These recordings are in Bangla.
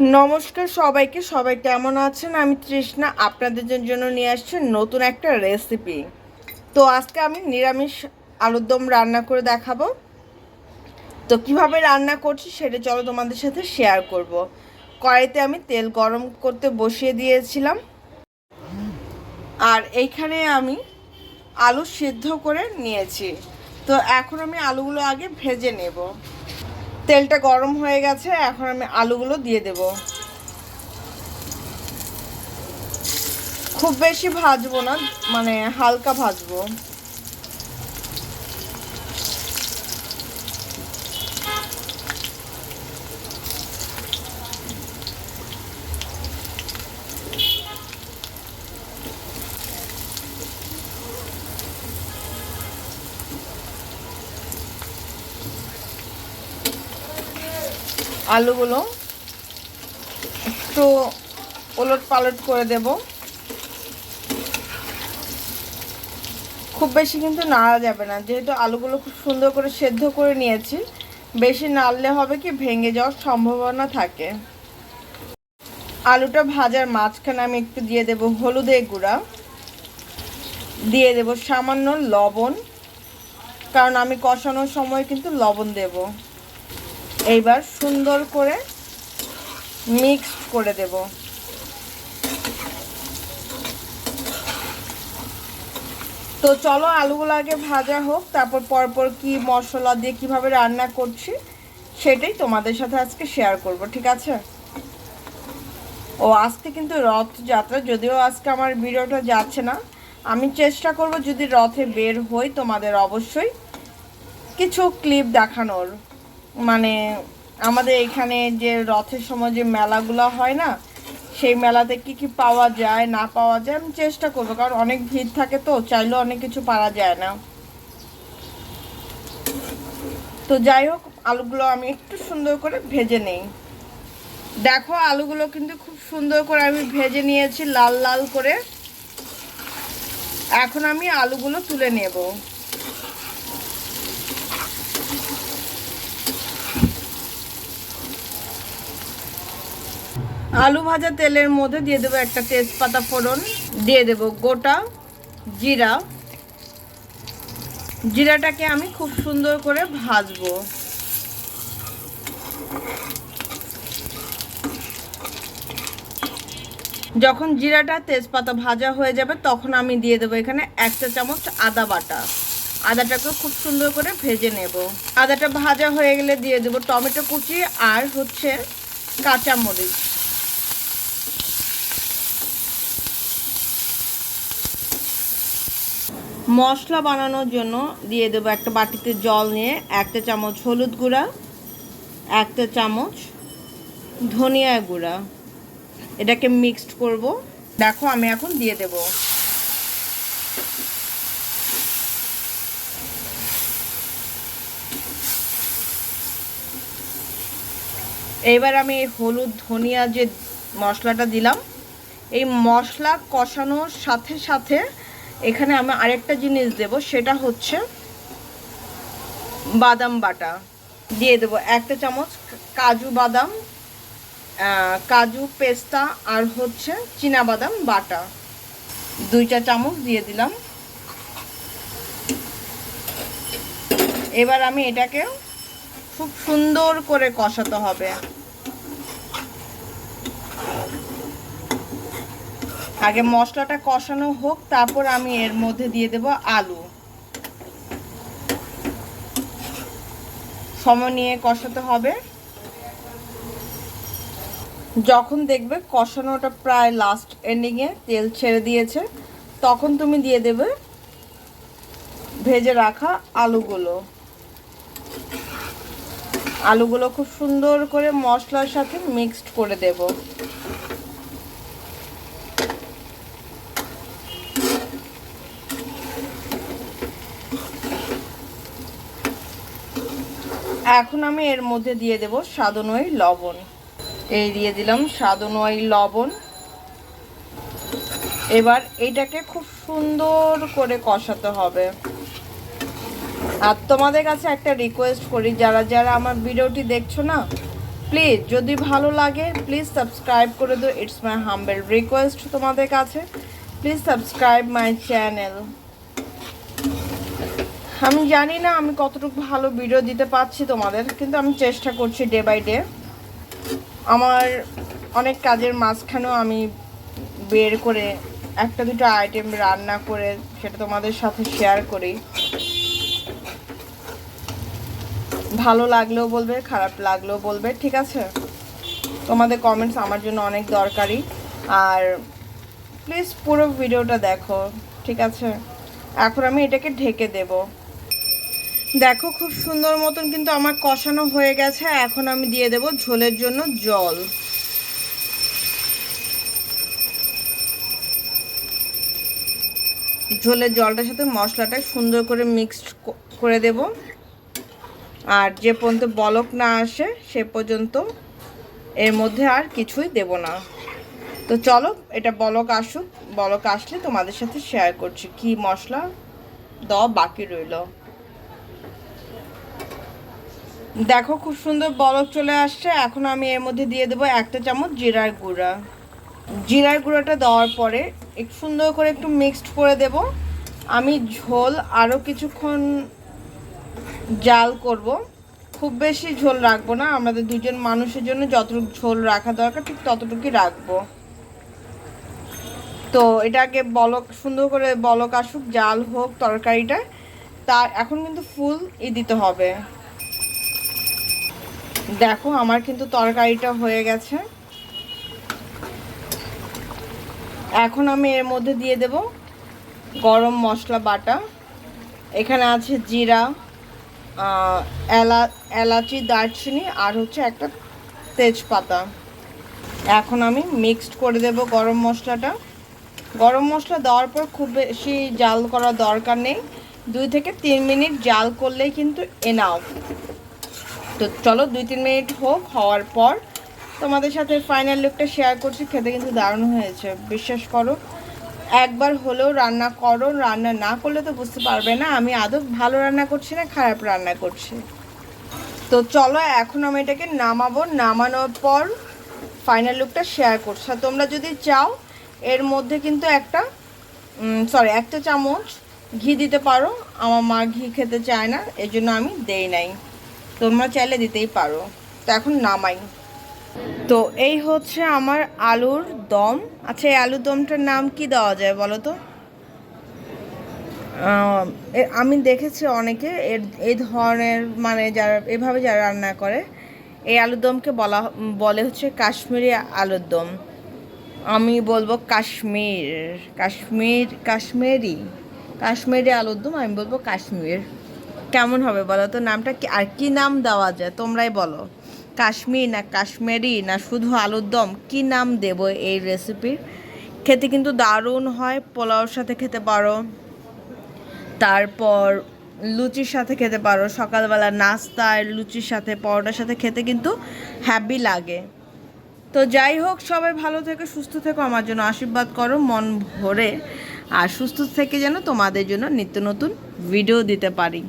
নমস্কার সবাইকে, সবাই কেমন আছেন? আমি তৃষ্ণা, আপনাদের জন্য নিয়ে আসছি নতুন একটা রেসিপি তো আজকে আমি নিরামিষ আলুর দম রান্না করে দেখাবো। তো কীভাবে রান্না করছি সেটা চলো তোমাদের সাথে শেয়ার করব। কড়াইতে আমি তেল গরম করতে বসিয়ে দিয়েছিলাম। আর এইখানে আমি আলু সিদ্ধ করে নিয়েছি। তো এখন আমি আলুগুলো আগে ভেজে নেব। তেলটা গরম হয়ে গেছে, এখন আমি আলুগুলো দিয়ে দেব। খুব বেশি ভাজবো না মানে হালকা ভাজবো। আলুগুলো একটু ওলট পালট করে দেব। খুব বেশি কিন্তু নাড়া যাবে না। যেহেতু আলুগুলো খুব সুন্দর করে সেদ্ধ করে নিয়েছি, বেশি নাড়লে হবে কি ভেঙে যাওয়ার সম্ভাবনা থাকে। আলুটা ভাজার মাঝখানে আমি একটু দিয়ে দেব হলুদে গুঁড়া। দিয়ে দেব সামান্য লবণ, কারণ আমি কষানোর সময় কিন্তু লবণ দেবো। এইবার সুন্দর করে মিক্সড করে দেব। তো চলো আলুগুলো আগে ভাজা হোক, তারপর পরপর কি মশলা দিয়ে কীভাবে রান্না করছি সেটাই তোমাদের সাথে আজকে শেয়ার করব, ঠিক আছে? ও, আজকে কিন্তু রথযাত্রা, যদিও আজকে আমার ভিডিওটা যাচ্ছে না। আমি চেষ্টা করব যদি রথে বের হই তোমাদের অবশ্যই কিছু ক্লিপ দেখানোর। মানে আমাদের এখানে যে রথের সময় যে মেলাগুলো হয় না, সেই মেলাতে কি কি পাওয়া যায়, না পাওয়া যায়, আমি চেষ্টা করব। কারণ অনেক ভিড় থাকে তো, চাইলেও অনেক কিছু পারা যায় না। তো যাই হোক, আলুগুলো আমি একটু সুন্দর করে ভেজে নেই। দেখো, আলুগুলো কিন্তু খুব সুন্দর করে আমি ভেজে নিয়েছি, লাল লাল করে। এখন আমি আলুগুলো তুলে নেব। আলু ভাজা তেলের মধ্যে দিয়ে দেবো একটা তেজপাতা ফোড়ন, দিয়ে দেব গোটা জিরা। জিরাটাকে আমি খুব সুন্দর করে ভাজবো। যখন জিরাটা তেজপাতা ভাজা হয়ে যাবে, তখন আমি দিয়ে দেবো এখানে একটা চামচ আদা বাটা। আদাটাকে খুব সুন্দর করে ভেজে নেব। আদাটা ভাজা হয়ে গেলে দিয়ে দেবো টমেটো কুচি আর হচ্ছে কাঁচামরিচ। মশলা বানানোর জন্য দিয়ে দেবো একটা বাটিতে জল নিয়ে একটা চামচ হলুদ গুঁড়া, একটা চামচ ধনিয়া গুঁড়া। এটাকে মিক্সড করব। দেখো আমি এখন দিয়ে দেব। এবার আমি হলুদ, ধনিয়া যে মশলাটা দিলাম, এই মশলা কষানোর সাথে সাথে এখানে আমি আরেকটা জিনিস দেব, সেটা হচ্ছে বাদাম বাটা। দিয়ে দেবো একটা চামচ কাজু বাদাম কাজু পেস্তা আর হচ্ছে বাদাম বাটা। দুইটা চামচ দিয়ে দিলাম। এবার আমি এটাকে খুব সুন্দর করে কষাতে হবে। আগে মশলাটা কষানো হোক, তারপর আমি এর মধ্যে দিয়ে দেব আলু। সময় নিয়ে কষাতে হবে। যখন দেখবে কষানোটা প্রায় লাস্ট এন্ডিংয়ে তেল ছেড়ে দিয়েছে, তখন তুমি দিয়ে দেবে ভেজে রাখা আলুগুলো। আলুগুলো খুব সুন্দর করে মশলার সাথে মিক্সড করে দেব। এখন আমি এর মধ্যে দিয়ে দেব সাদনই লবণ। এই দিয়ে দিলাম সাদনই লবণ। এবার এটাকে খুব সুন্দর করে কষাতে হবে। আর তোমাদের কাছে একটা রিকোয়েস্ট করি, যারা যারা আমার ভিডিওটি দেখছ না প্লিজ যদি ভালো লাগে প্লিজ সাবস্ক্রাইব করে দো ইটস মাই হাম্বেল রিকোয়েস্ট তোমাদের কাছে। প্লিজ সাবস্ক্রাইব মাই চ্যানেল আমি জানি না আমি কতটুকু ভালো ভিডিও দিতে পারছি তোমাদের, কিন্তু আমি চেষ্টা করছি ডে বাই ডে আমার অনেক কাজের মাঝখানেও আমি বের করে একটা দুটো আইটেম রান্না করে সেটা তোমাদের সাথে শেয়ার করি। ভালো লাগলেও বলবে, খারাপ লাগলেও বলবে, ঠিক আছে? তোমাদের কমেন্টস আমার জন্য অনেক দরকারি। আর প্লিজ পুরো ভিডিওটা দেখো, ঠিক আছে? এখন আমি এটাকে ঢেকে দেব। দেখো, খুব সুন্দর মতন কিন্তু আমার কষানো হয়ে গেছে। এখন আমি দিয়ে দেব ঝোলের জন্য জল। ঝোলের জলটার সাথে মশলাটা সুন্দর করে মিক্সড করে দেব। আর যে পর্যন্ত বলক না আসে, সে পর্যন্ত এর মধ্যে আর কিছুই দেব না। তো চলো, এটা বলক আসুক। বলক আসলে তোমাদের সাথে শেয়ার করছি কি মশলা দেওয়া বাকি রইল। দেখো খুব সুন্দর বলক চলে আসছে। এখন আমি এর মধ্যে দিয়ে দেবো একটা চামচ জিরার গুঁড়া। জিরার গুঁড়োটা দেওয়ার পরে একটু সুন্দর করে একটু মিক্সড করে দেব। আমি ঝোল আরও কিছুক্ষণ জাল করব। খুব বেশি ঝোল রাখব না, আমাদের দুজন মানুষের জন্য যতটুকু ঝোল রাখা দরকার ঠিক ততটুকুই রাখব। তো এটাকে বলক, সুন্দর করে বলক আসুক, জাল হোক তরকারিটা, তার এখন কিন্তু ফুল ই দিতে হবে। দেখো, আমার কিন্তু তরকারিটা হয়ে গেছে। এখন আমি এর মধ্যে দিয়ে দেব গরম মশলা বাটা। এখানে আছে জিরা এলা, এলাচি, দারচিনি আর হচ্ছে একটা তেজপাতা। এখন আমি মিক্সড করে দেব গরম মশলাটা। গরম মশলা দেওয়ার পর খুব বেশি জাল করার দরকার নেই। দুই থেকে তিন মিনিট জাল করলেই কিন্তু এনাও তো চলো দুই, তিন মিনিট হোক, হওয়ার পর তোমাদের সাথে ফাইনাল লুকটা শেয়ার করছি। খেতে কিন্তু দারুণ হয়েছে, বিশ্বাস করো। একবার হলেও রান্না করো, রান্না না করলে তো বুঝতে পারবে না। আমি আদৌ ভালো রান্না করছি না খারাপ রান্না করছি? তো চলো, এখন আমি এটাকে নামাবো। নামানোর পর ফাইনাল লুকটা শেয়ার করছি। তোমরা যদি চাও, এর মধ্যে কিন্তু একটা সরি একটা চামচ ঘি দিতে পারো। আমার মা ঘি খেতে চায় না এই জন্য আমি দেই নাই। তোমরা চাইলে দিতেই পারো। তো এখন নামাই। তো এই হচ্ছে আমার আলুর দম। আচ্ছা এই আলুর দমটার নাম কি দেওয়া যায় বলো তো? আমি দেখেছি অনেকে এর, এই ধরনের মানে যারা, এভাবে যারা রান্না করে, এই আলুর দমকে বলা, বলে হচ্ছে কাশ্মীরি আলুর দম। আমি বলব কাশ্মীর কাশ্মীর, কাশ্মীরি কাশ্মীরি আলুর দম, আমি বলব কাশ্মীর। কেমন হবে বলো তো? নামটা আর কি নাম দেওয়া যায়? তোমরাই বলো। কাশ্মীর না কাশ্মীরি না শুধু আলুর দম? কি নাম দেব এই রেসিপির খেতে কিন্তু দারুণ হয়, পোলাওর সাথে খেতে পারো। তারপর লুচির সাথে খেতে পারো। সকালবেলা নাস্তায় লুচির সাথে, পরোটার সাথে খেতে কিন্তু হ্যাপি লাগে। তো যাই হোক, সবাই ভালো থেকে, সুস্থ থেকো, আমার জন্য আশীর্বাদ করো, মন ভরে। আর সুস্থ থেকে যেন তোমাদের জন্য নিত্য নতুন ভিডিও দিতে পারি।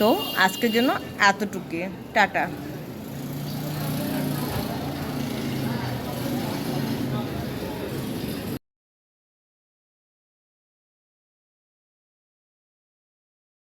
তো আজকের জন্য এতটুকু টাটা।